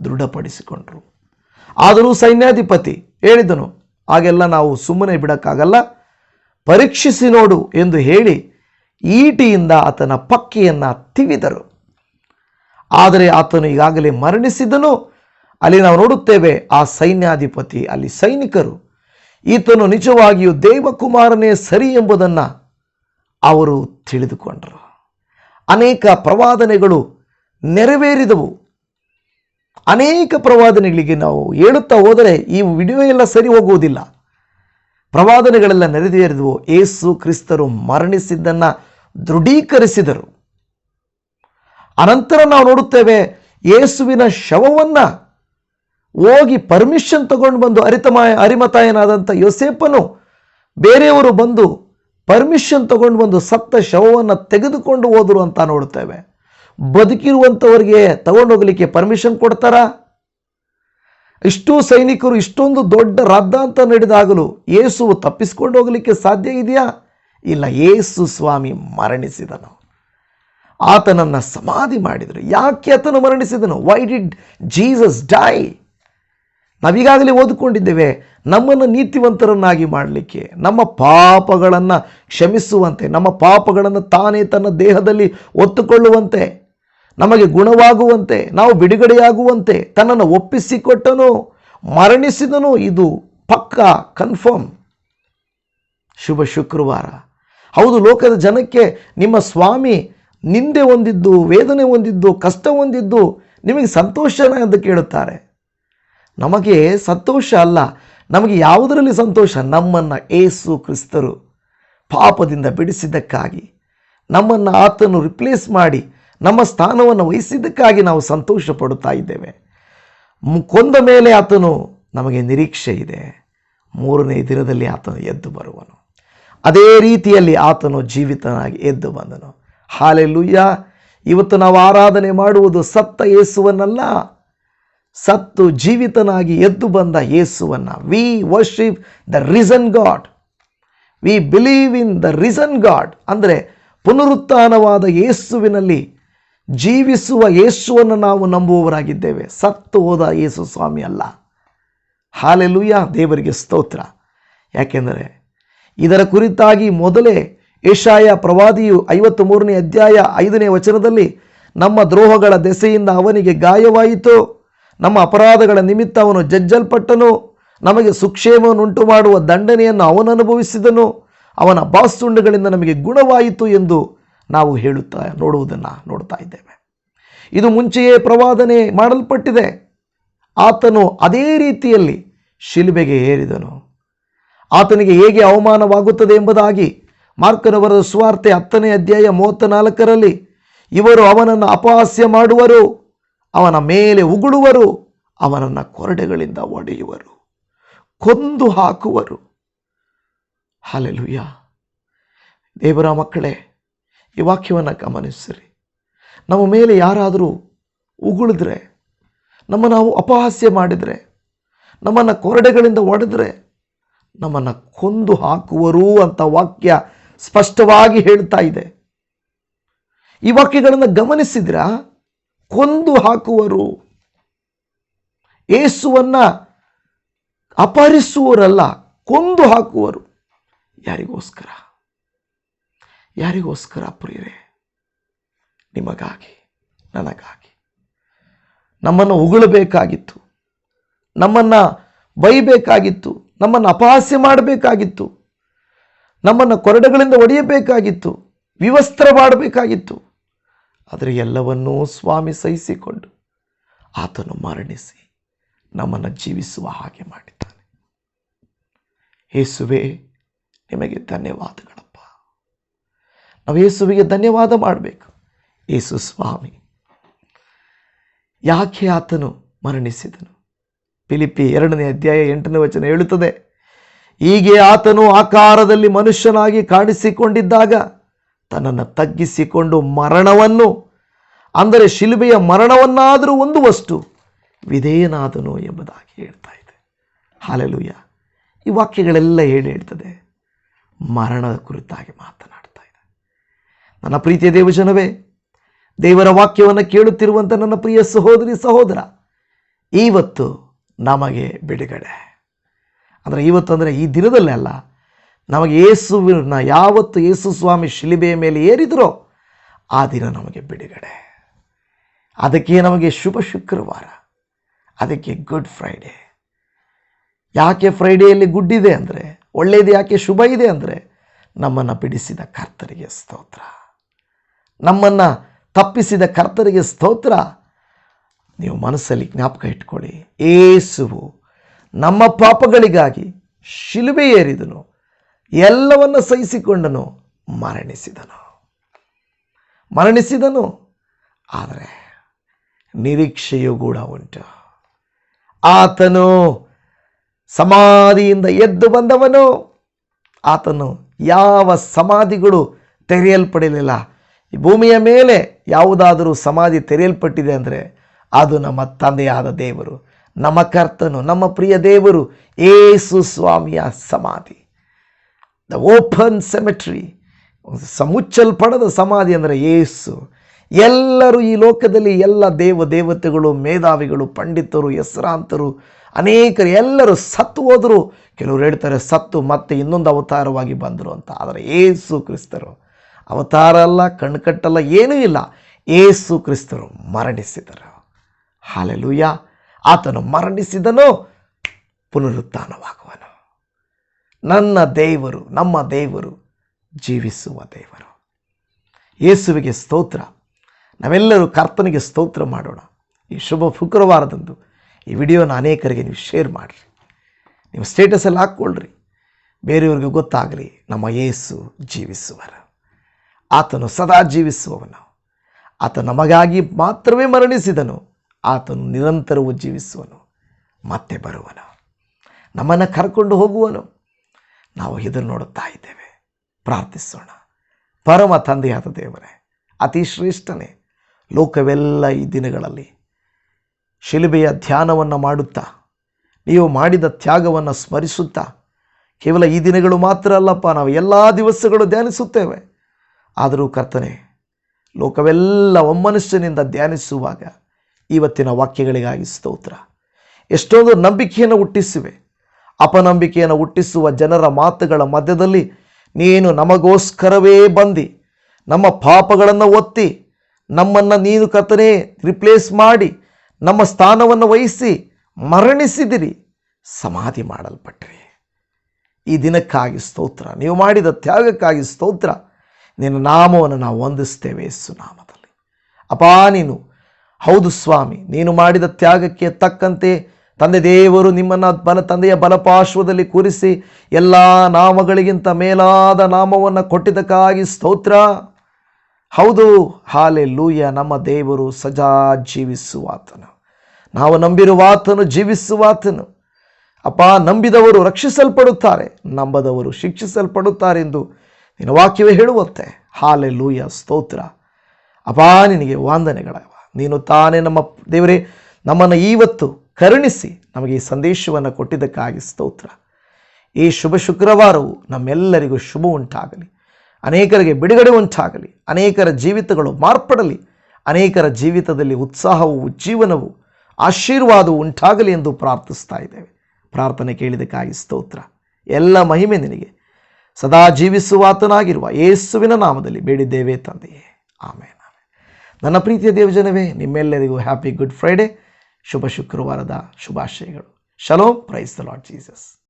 ದೃಢಪಡಿಸಿಕೊಂಡರು. ಆದರೂ ಸೈನ್ಯಾಧಿಪತಿ ಹೇಳಿದನು, ಹಾಗೆಲ್ಲ ನಾವು ಸುಮ್ಮನೆ ಬಿಡಕ್ಕಾಗಲ್ಲ. ಪರೀಕ್ಷಿಸಿ ನೋಡು ಎಂದು ಹೇಳಿ ಈಟಿಯಿಂದ ಆತನ ಪಕ್ಕೆಯನ್ನು ತಿವಿದರು. ಆದರೆ ಆತನು ಈಗಾಗಲೇ ಮರಣಿಸಿದನು. ಅಲ್ಲಿ ನಾವು ನೋಡುತ್ತೇವೆ, ಆ ಸೈನ್ಯಾಧಿಪತಿ, ಅಲ್ಲಿ ಸೈನಿಕರು ಈತನು ನಿಜವಾಗಿಯೂ ದೇವಕುಮಾರನೇ ಸರಿ ಎಂಬುದನ್ನು ಅವರು ತಿಳಿದುಕೊಂಡರು. ಅನೇಕ ಪ್ರವಾದನೆಗಳು ನೆರವೇರಿದವು. ಅನೇಕ ಪ್ರವಾದನೆಗಳಿಗೆ ನಾವು ಹೇಳುತ್ತಾ ಹೋದರೆ ಈ ವಿಡಿಯೋ ಎಲ್ಲ ಸರಿ ಹೋಗುವುದಿಲ್ಲ. ಪ್ರವಾದನೆಗಳೆಲ್ಲ ನೆರವೇರಿದವು. ಏಸು ಕ್ರಿಸ್ತರು ಮರಣಿಸಿದ್ದನ್ನು ದೃಢೀಕರಿಸಿದರು. ಅನಂತರ ನಾವು ನೋಡುತ್ತೇವೆ ಯೇಸುವಿನ ಶವವನ್ನು ಹೋಗಿ ಪರ್ಮಿಷನ್ ತಗೊಂಡು ಬಂದು ಅರಿತಮಾಯ ಅರಿಮತಾಯನಾದಂಥ ಯೋಸೇಪನು ಬೇರೆಯವರು ಬಂದು ಪರ್ಮಿಷನ್ ತಗೊಂಡು ಬಂದು ಸತ್ತ ಶವವನ್ನು ತೆಗೆದುಕೊಂಡು ಹೋದರು ಅಂತ ನೋಡ್ತೇವೆ. ಬದುಕಿರುವಂಥವ್ರಿಗೆ ತಗೊಂಡೋಗ್ಲಿಕ್ಕೆ ಪರ್ಮಿಷನ್ ಕೊಡ್ತಾರ? ಇಷ್ಟು ಸೈನಿಕರು ಇಷ್ಟೊಂದು ದೊಡ್ಡ ರದ್ದಾಂತ ನಡೆದಾಗಲೂ ಏಸು ತಪ್ಪಿಸ್ಕೊಂಡು ಹೋಗಲಿಕ್ಕೆ ಸಾಧ್ಯ ಇದೆಯಾ? ಇಲ್ಲ, ಏಸು ಸ್ವಾಮಿ ಮರಣಿಸಿದನು. ಆತನನ್ನು ಸಮಾಧಿ ಮಾಡಿದರು. ಯಾಕೆ ಆತನು ಮರಣಿಸಿದನು? ವೈ ಡಿಡ್ ಜೀಸಸ್ ಡೈ ನಾವೀಗಾಗಲೇ ಓದಿಕೊಂಡಿದ್ದೇವೆ, ನಮ್ಮನ್ನು ನೀತಿವಂತರನ್ನಾಗಿ ಮಾಡಲಿಕ್ಕೆ, ನಮ್ಮ ಪಾಪಗಳನ್ನು ಕ್ಷಮಿಸುವಂತೆ, ನಮ್ಮ ಪಾಪಗಳನ್ನು ತಾನೇ ತನ್ನ ದೇಹದಲ್ಲಿ ಒತ್ತುಕೊಳ್ಳುವಂತೆ, ನಮಗೆ ಗುಣವಾಗುವಂತೆ, ನಾವು ಬಿಡುಗಡೆಯಾಗುವಂತೆ, ತನ್ನನ್ನು ಒಪ್ಪಿಸಿಕೊಟ್ಟನು, ಮರಣಿಸಿದನು, ಇದು ಪಕ್ಕ ಕನ್ಫರ್ಮ್. ಶುಭ ಶುಕ್ರವಾರ. ಹೌದು, ಲೋಕದ ಜನಕ್ಕೆ ನಿಮ್ಮ ಸ್ವಾಮಿ ನಿಂದೆ ಹೊಂದಿದ್ದು, ವೇದನೆ ಹೊಂದಿದ್ದು, ಕಷ್ಟ ಹೊಂದಿದ್ದು ನಿಮಗೆ ಸಂತೋಷನ ಎಂದು ಕೇಳುತ್ತಾರೆ. ನಮಗೆ ಸಂತೋಷ ಅಲ್ಲ. ನಮಗೆ ಯಾವುದರಲ್ಲಿ ಸಂತೋಷ? ನಮ್ಮನ್ನು ಏಸು ಕ್ರಿಸ್ತರು ಪಾಪದಿಂದ ಬಿಡಿಸಿದ್ದಕ್ಕಾಗಿ. ನಮ್ಮನ್ನು ಆತನು ರಿಪ್ಲೇಸ್ ಮಾಡಿ ನಮ್ಮ ಸ್ಥಾನವನ್ನು ವಹಿಸಿದ್ದಕ್ಕಾಗಿ ನಾವು ಸಂತೋಷ ಪಡುತ್ತಾ ಇದ್ದೇವೆ ಕೊಂದ ಮೇಲೆ ಆತನು ನಮಗೆ ನಿರೀಕ್ಷೆ ಇದೆ. ಮೂರನೇ ದಿನದಲ್ಲಿ ಆತನು ಎದ್ದು ಬರುವನು. ಅದೇ ರೀತಿಯಲ್ಲಿ ಆತನು ಜೀವಿತನಾಗಿ ಎದ್ದು ಬಂದನು. ಹಾಲೆಲುಯ್ಯ, ಇವತ್ತು ನಾವು ಆರಾಧನೆ ಮಾಡುವುದು ಸತ್ತ ಯೇಸುವನ್ನಲ್ಲ ಸತ್ತು ಜೀವಿತನಾಗಿ ಎದ್ದು ಬಂದ ಯೇಸುವನ್ನು we worship the risen God we believe in the risen God ಅಂದರೆ ಪುನರುತ್ಥಾನವಾದ ಯೇಸುವಿನಲ್ಲಿ ಜೀವಿಸುವ ಯೇಸುವನ್ನು ನಾವು ನಂಬುವವರಾಗಿದ್ದೇವೆ. ಸತ್ತು ಹೋದ ಯೇಸು ಸ್ವಾಮಿ ಅಲ್ಲ. ಹಾಲೆಲುಯ್ಯ ದೇವರಿಗೆ ಸ್ತೋತ್ರ. ಯಾಕೆಂದರೆ ಇದರ ಕುರಿತಾಗಿ ಮೊದಲೇ ಏಷಾಯ ಪ್ರವಾದಿಯು ಐವತ್ತು ಮೂರನೇ ಅಧ್ಯಾಯ ಐದನೇ ವಚನದಲ್ಲಿ ನಮ್ಮ ದ್ರೋಹಗಳ ದೆಸೆಯಿಂದ ಅವನಿಗೆ ಗಾಯವಾಯಿತು. ನಮ್ಮ ಅಪರಾಧಗಳ ನಿಮಿತ್ತ ಅವನು ಜಜ್ಜಲ್ಪಟ್ಟನು. ನಮಗೆ ಸುಕ್ಷೇಮವನ್ನುಂಟು ಮಾಡುವ ದಂಡನೆಯನ್ನು ಅವನು ಅನುಭವಿಸಿದನು. ಅವನ ಬಾಸ್ತುಂಡಗಳಿಂದ ನಮಗೆ ಗುಣವಾಯಿತು ಎಂದು ನಾವು ಹೇಳುತ್ತಾ ನೋಡುವುದನ್ನು ನೋಡ್ತಾ ಇದ್ದೇವೆ. ಇದು ಮುಂಚೆಯೇ ಪ್ರವಾದನೆ ಮಾಡಲ್ಪಟ್ಟಿದೆ. ಆತನು ಅದೇ ರೀತಿಯಲ್ಲಿ ಶಿಲುಬೆಗೆ ಏರಿದನು. ಆತನಿಗೆ ಹೇಗೆ ಅವಮಾನವಾಗುತ್ತದೆ ಎಂಬುದಾಗಿ ಮಾರ್ಕನವರ ಸುವಾರ್ತೆ ಹತ್ತನೇ ಅಧ್ಯಾಯ ಮೂವತ್ತ ನಾಲ್ಕರಲ್ಲಿ ಇವರು ಅವನನ್ನು ಅಪಹಾಸ್ಯ ಮಾಡುವರು. ಅವನ ಮೇಲೆ ಉಗುಳುವರು, ಅವನನ್ನು ಕೊರಡೆಗಳಿಂದ ಒಡೆಯುವರು, ಕೊಂದು ಹಾಕುವರು. ಹಾಲೆಲುಯ್ಯ ದೇವರ ಮಕ್ಕಳೇ, ಈ ವಾಕ್ಯವನ್ನು ಗಮನಿಸಿರಿ. ನಮ್ಮ ಮೇಲೆ ಯಾರಾದರೂ ಉಗುಳಿದ್ರೆ, ನಮ್ಮ ನಾವು ಅಪಹಾಸ್ಯ ಮಾಡಿದರೆ, ನಮ್ಮನ್ನು ಕೊರಡೆಗಳಿಂದ ಒಡೆದ್ರೆ, ನಮ್ಮನ್ನು ಕೊಂದು ಹಾಕುವರು ಅಂತ ವಾಕ್ಯ ಸ್ಪಷ್ಟವಾಗಿ ಹೇಳ್ತಾ ಇದೆ. ಈ ವಾಕ್ಯಗಳನ್ನು ಗಮನಿಸಿದ್ರ? ಕೊಂದು ಹಾಕುವರು. ಏಸುವನ್ನ ಅಪಹರಿಸುವರಲ್ಲ ಕೊಂದು ಹಾಕುವರು. ಯಾರಿಗೋಸ್ಕರ? ಯಾರಿಗೋಸ್ಕರ ಪ್ರಿಯರೇ? ನಿಮಗಾಗಿ, ನನಗಾಗಿ. ನಮ್ಮನ್ನು ಉಗುಳಬೇಕಾಗಿತ್ತು. ನಮ್ಮನ್ನು ಬೈಬೇಕಾಗಿತ್ತು. ನಮ್ಮನ್ನು ಅಪಹಾಸ್ಯ ಮಾಡಬೇಕಾಗಿತ್ತು. ನಮ್ಮನ್ನು ಕೊರಡೆಗಳಿಂದ ಒಡೆಯಬೇಕಾಗಿತ್ತು. ವಿವಸ್ತ್ರ ಮಾಡಬೇಕಾಗಿತ್ತು. ಆದರೆ ಎಲ್ಲವನ್ನೂ ಸ್ವಾಮಿ ಸಹಿಸಿಕೊಂಡು ಆತನು ಮರಣಿಸಿ ನಮ್ಮನ್ನು ಜೀವಿಸುವ ಹಾಗೆ ಮಾಡಿದ್ದಾನೆ. ಯೇಸುವೆ, ನಿಮಗೆ ಧನ್ಯವಾದಗಳಪ್ಪ. ನಾವು ಯೇಸುವಿಗೆ ಧನ್ಯವಾದ ಮಾಡಬೇಕು. ಯೇಸು ಸ್ವಾಮಿ. ಯಾಕೆ ಆತನು ಮರಣಿಸಿದನು? ಫಿಲಿಪಿ ಎರಡನೇ ಅಧ್ಯಾಯ ಎಂಟನೇ ವಚನ ಹೇಳುತ್ತದೆ, ಹೀಗೆ ಆತನು ಆಕಾರದಲ್ಲಿ ಮನುಷ್ಯನಾಗಿ ಕಾಣಿಸಿಕೊಂಡಿದ್ದಾಗ ತನ್ನನ್ನು ತಗ್ಗಿಸಿಕೊಂಡು ಮರಣವನ್ನು, ಅಂದರೆ ಶಿಲುಬೆಯ ಮರಣವನ್ನಾದರೂ ಹೊಂದುವಷ್ಟು ವಿಧೇಯನಾದನು ಎಂಬುದಾಗಿ ಹೇಳ್ತಾ ಇದೆ. ಹಾಲೆಲುಯ್ಯ ಈ ವಾಕ್ಯಗಳೆಲ್ಲ ಹೇಳಿ ಹೇಳ್ತದೆ. ಮರಣದ ಕುರಿತಾಗಿ ಮಾತನಾಡ್ತಾ ಇದೆ. ನನ್ನ ಪ್ರೀತಿಯ ದೇವಜನವೇ, ದೇವರ ವಾಕ್ಯವನ್ನು ಕೇಳುತ್ತಿರುವಂಥ ನನ್ನ ಪ್ರಿಯ ಸಹೋದರಿ, ಸಹೋದರ ಇವತ್ತು ನಮಗೆ ಬಿಡುಗಡೆ. ಅಂದರೆ ಇವತ್ತು ಅಂದರೆ ಈ ದಿನದಲ್ಲೇ ಅಲ್ಲ ನಮಗೆ ಯೇಸುವಿನ ಯಾವತ್ತು ಯೇಸು ಸ್ವಾಮಿ ಶಿಲಿಬೆಯ ಮೇಲೆ ಏರಿದರೋ ಆ ದಿನ ನಮಗೆ ಬಿಡುಗಡೆ. ಅದಕ್ಕೆ ನಮಗೆ ಶುಭ ಶುಕ್ರವಾರ. ಅದಕ್ಕೆ ಗುಡ್ ಫ್ರೈಡೇ ಯಾಕೆ ಫ್ರೈಡೇಯಲ್ಲಿ ಗುಡ್ ಇದೆ ಅಂದರೆ ಒಳ್ಳೆಯದು ಯಾಕೆ ಶುಭ ಇದೆ ಅಂದರೆ, ನಮ್ಮನ್ನು ಬಿಡಿಸಿದ ಕರ್ತರಿಗೆ ಸ್ತೋತ್ರ. ನಮ್ಮನ್ನು ತಪ್ಪಿಸಿದ ಕರ್ತರಿಗೆ ಸ್ತೋತ್ರ. ನೀವು ಮನಸ್ಸಲ್ಲಿ ಜ್ಞಾಪಕ ಇಟ್ಕೊಳ್ಳಿ, ಏಸುವು ನಮ್ಮ ಪಾಪಗಳಿಗಾಗಿ ಶಿಲುಬೆ ಏರಿದನು. ಎಲ್ಲವನ್ನ ಸಹಿಸಿಕೊಂಡನು, ಮರಣಿಸಿದನು. ಮರಣಿಸಿದನು, ಆದರೆ ನಿರೀಕ್ಷೆಯೂ ಕೂಡ ಉಂಟು. ಆತನು ಸಮಾಧಿಯಿಂದ ಎದ್ದು ಬಂದವನು. ಆತನು ಯಾವ ಸಮಾಧಿಗಳು ತೆರೆಯಲ್ಪಡಲಿಲ್ಲ. ಭೂಮಿಯ ಮೇಲೆ ಯಾವುದಾದರೂ ಸಮಾಧಿ ತೆರೆಯಲ್ಪಟ್ಟಿದೆ ಅಂದರೆ ಅದು ನಮ್ಮ ತಂದೆಯಾದ ದೇವರು, ನಮ್ಮ ಕರ್ತನು, ನಮ್ಮ ಪ್ರಿಯ ದೇವರು, ಏಸು ಸ್ವಾಮಿಯ ಸಮಾಧಿ. ದ ಓಪನ್ ಸೆಮೆಟ್ರಿ ಸಮುಚ್ಚಲ್ಪಡದ ಸಮಾಧಿ ಅಂದರೆ ಏಸು. ಎಲ್ಲರೂ ಈ ಲೋಕದಲ್ಲಿ ಎಲ್ಲ ದೇವ ದೇವತೆಗಳು, ಮೇಧಾವಿಗಳು, ಪಂಡಿತರು, ಹೆಸರಾಂತರು, ಅನೇಕರು, ಎಲ್ಲರೂ ಸತ್ತು ಹೋದರು. ಕೆಲವರು ಹೇಳ್ತಾರೆ, ಸತ್ತು ಮತ್ತೆ ಇನ್ನೊಂದು ಅವತಾರವಾಗಿ ಬಂದರು ಅಂತ. ಆದರೆ ಏಸು ಕ್ರಿಸ್ತರು, ಅವತಾರ ಅಲ್ಲ ಕಣ್ಕಟ್ಟಲ್ಲ ಏನೂ ಇಲ್ಲ. ಏಸು ಕ್ರಿಸ್ತರು ಮರಣಿಸಿದರು. ಹಾಲೆಲುಯ್ಯ ಆತನು ಮರಣಿಸಿದನು, ಪುನರುತ್ಥಾನವಾಗುವನು. ನನ್ನ ದೇವರು, ನಮ್ಮ ದೇವರು ಜೀವಿಸುವ ದೇವರು. ಯೇಸುವಿಗೆ ಸ್ತೋತ್ರ. ನಾವೆಲ್ಲರೂ ಕರ್ತನಿಗೆ ಸ್ತೋತ್ರ ಮಾಡೋಣ. ಈ ಶುಭ ಶುಕ್ರವಾರದಂದು ಈ ವಿಡಿಯೋನ ಅನೇಕರಿಗೆ ನೀವು ಶೇರ್ ಮಾಡಿರಿ. ನೀವು ಸ್ಟೇಟಸಲ್ಲಿ ಹಾಕ್ಕೊಳ್ರಿ. ಬೇರೆಯವ್ರಿಗೆ ಗೊತ್ತಾಗಲಿ, ನಮ್ಮ ಯೇಸು ಜೀವಿಸುವರು. ಆತನು ಸದಾ ಜೀವಿಸುವವನು. ಆತ ನಮಗಾಗಿ ಮಾತ್ರವೇ ಮರಣಿಸಿದನು. ಆತನು ನಿರಂತರವೂ ಜೀವಿಸುವನು. ಮತ್ತೆ ಬರುವನು. ನಮ್ಮನ್ನು ಕರ್ಕೊಂಡು ಹೋಗುವನು. ನಾವು ಎದುರು ನೋಡುತ್ತಾ ಇದ್ದೇವೆ. ಪ್ರಾರ್ಥಿಸೋಣ. ಪರಮ ತಂದೆಯಾದ ದೇವರೇ, ಅತಿ ಶ್ರೇಷ್ಠನೇ, ಲೋಕವೆಲ್ಲ ಈ ದಿನಗಳಲ್ಲಿ ಶಿಲುಬೆಯ ಧ್ಯಾನವನ್ನು ಮಾಡುತ್ತಾ, ನೀವು ಮಾಡಿದ ತ್ಯಾಗವನ್ನು ಸ್ಮರಿಸುತ್ತಾ, ಕೇವಲ ಈ ದಿನಗಳು ಮಾತ್ರ ಅಲ್ಲಪ್ಪ, ನಾವು ಎಲ್ಲ ದಿವಸಗಳು ಧ್ಯಾನಿಸುತ್ತೇವೆ. ಆದರೂ ಕರ್ತನೆ, ಲೋಕವೆಲ್ಲ ಒಮ್ಮನುಷ್ಯನಿಂದ ಧ್ಯಾನಿಸುವಾಗ ಇವತ್ತಿನ ವಾಕ್ಯಗಳಿಗಾಗಿ ಸ್ತೋತ್ರ. ಎಷ್ಟೊಂದು ನಂಬಿಕೆಯನ್ನು ಹುಟ್ಟಿಸಿವೆ. ಅಪನಂಬಿಕೆಯನ್ನು ಹುಟ್ಟಿಸುವ ಜನರ ಮಾತುಗಳ ಮಧ್ಯದಲ್ಲಿ ನೀನು ನಮಗೋಸ್ಕರವೇ ಬಂದು, ನಮ್ಮ ಪಾಪಗಳನ್ನು ಒತ್ತಿ, ನಮ್ಮನ್ನು ನೀನು ಕತ್ತನೆ ರಿಪ್ಲೇಸ್ ಮಾಡಿ, ನಮ್ಮ ಸ್ಥಾನವನ್ನು ವಹಿಸಿ, ಮರಣಿಸಿದಿರಿ, ಸಮಾಧಿ ಮಾಡಲ್ಪಟ್ರಿ. ಈ ದಿನಕ್ಕಾಗಿ ಸ್ತೋತ್ರ, ನೀವು ಮಾಡಿದ ತ್ಯಾಗಕ್ಕಾಗಿ ಸ್ತೋತ್ರ, ನಿನ್ನ ನಾಮವನ್ನು ನಾವು ವಂದಿಸ್ತೇವೆ ಸುನಾಮದಲ್ಲಿ ನಾಮದಲ್ಲಿ ಅಪಾ ನೀನು, ಹೌದು ಸ್ವಾಮಿ, ನೀನು ಮಾಡಿದ ತ್ಯಾಗಕ್ಕೆ ತಕ್ಕಂತೆ ತಂದೆ ದೇವರು ನಿಮ್ಮನ್ನು ಬಲ ತಂದೆಯ ಬಲಪಾರ್ಶ್ವದಲ್ಲಿ ಕೂರಿಸಿ ಎಲ್ಲ ನಾಮಗಳಿಗಿಂತ ಮೇಲಾದ ನಾಮವನ್ನು ಕೊಟ್ಟಿದ್ದಕ್ಕಾಗಿ ಸ್ತೋತ್ರ. ಹೌದು ಹಾಲೆ ಲೂಯ ನಮ್ಮ ದೇವರು ಸಜಾ ಜೀವಿಸುವಾತನು. ನಾವು ನಂಬಿರುವಾತನು, ಜೀವಿಸುವಾತನು. ಅಪ್ಪ, ನಂಬಿದವರು ರಕ್ಷಿಸಲ್ಪಡುತ್ತಾರೆ, ನಂಬದವರು ಶಿಕ್ಷಿಸಲ್ಪಡುತ್ತಾರೆ ಎಂದು ನಿನ್ನ ವಾಕ್ಯವೇ ಹೇಳುವಂತೆ. ಹಾಲೆ ಲೂಯ ಸ್ತೋತ್ರ. ಅಪಾ ನಿನಗೆ ವಂದನೆಗಳವ. ನೀನು ತಾನೇ ನಮ್ಮ ದೇವರೇ, ನಮ್ಮನ್ನು ಇವತ್ತು ಕರುಣಿಸಿ ನಮಗೆ ಈ ಸಂದೇಶವನ್ನು ಕೊಟ್ಟಿದ್ದಕ್ಕಾಗಿ ಸ್ತೋತ್ರ. ಈ ಶುಭ ಶುಕ್ರವಾರವು ನಮ್ಮೆಲ್ಲರಿಗೂ ಶುಭ ಉಂಟಾಗಲಿ. ಅನೇಕರಿಗೆ ಬಿಡುಗಡೆ ಉಂಟಾಗಲಿ. ಅನೇಕರ ಜೀವಿತಗಳು ಮಾರ್ಪಡಲಿ. ಅನೇಕರ ಜೀವಿತದಲ್ಲಿ ಉತ್ಸಾಹವು, ಜೀವನವು, ಆಶೀರ್ವಾದವು ಉಂಟಾಗಲಿ ಎಂದು ಪ್ರಾರ್ಥಿಸ್ತಾ ಇದ್ದೇವೆ. ಪ್ರಾರ್ಥನೆ ಕೇಳಿದಕ್ಕಾಗಿ ಸ್ತೋತ್ರ. ಎಲ್ಲ ಮಹಿಮೆ ನಿನಗೆ. ಸದಾ ಜೀವಿಸುವಾತನಾಗಿರುವ ಯೇಸುವಿನ ನಾಮದಲ್ಲಿ ಬೇಡಿದ್ದೇವೆ ತಂದೆಯೇ. ಆಮೇಲೆ ನನ್ನ ಪ್ರೀತಿಯ ದೇವಜನವೇ, ನಿಮ್ಮೆಲ್ಲರಿಗೂ ಹ್ಯಾಪಿ ಗುಡ್ ಫ್ರೈಡೇ. ಶುಭ ಶುಕ್ರವಾರದ ಶುಭಾಶಯಗಳು. Shalom praise the Lord Jesus.